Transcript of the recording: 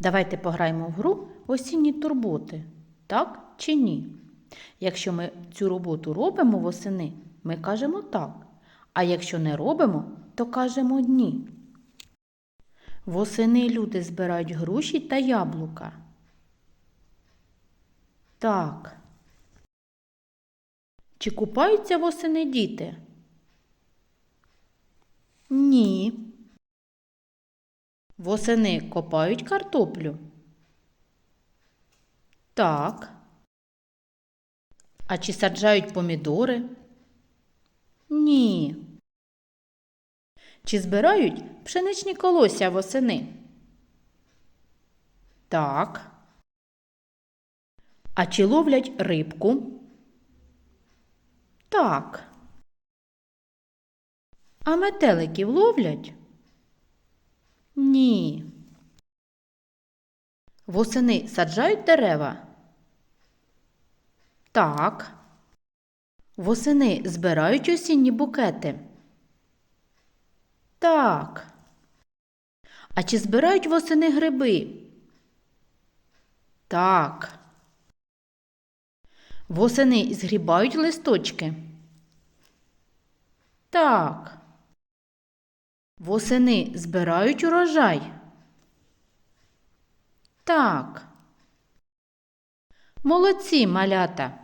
Давайте пограємо в гру осінні турботи. Так чи ні? Якщо ми цю роботу робимо восени, ми кажемо так. А якщо не робимо, то кажемо ні. Восени люди збирають груші та яблука. Так. Чи купаються восени діти? Ні. Восени копають картоплю? Так. А чи саджають помідори? Ні. Чи збирають пшеничні колосся восени? Так. А чи ловлять рибку? Так. А метеликів ловлять? Ні. Восени саджають дерева? Так. Восени збирають осінні букети? Так. А чи збирають восени гриби? Так. Восени згрібають листочки? Так. Восени збирають урожай? Так. Молодці, малята.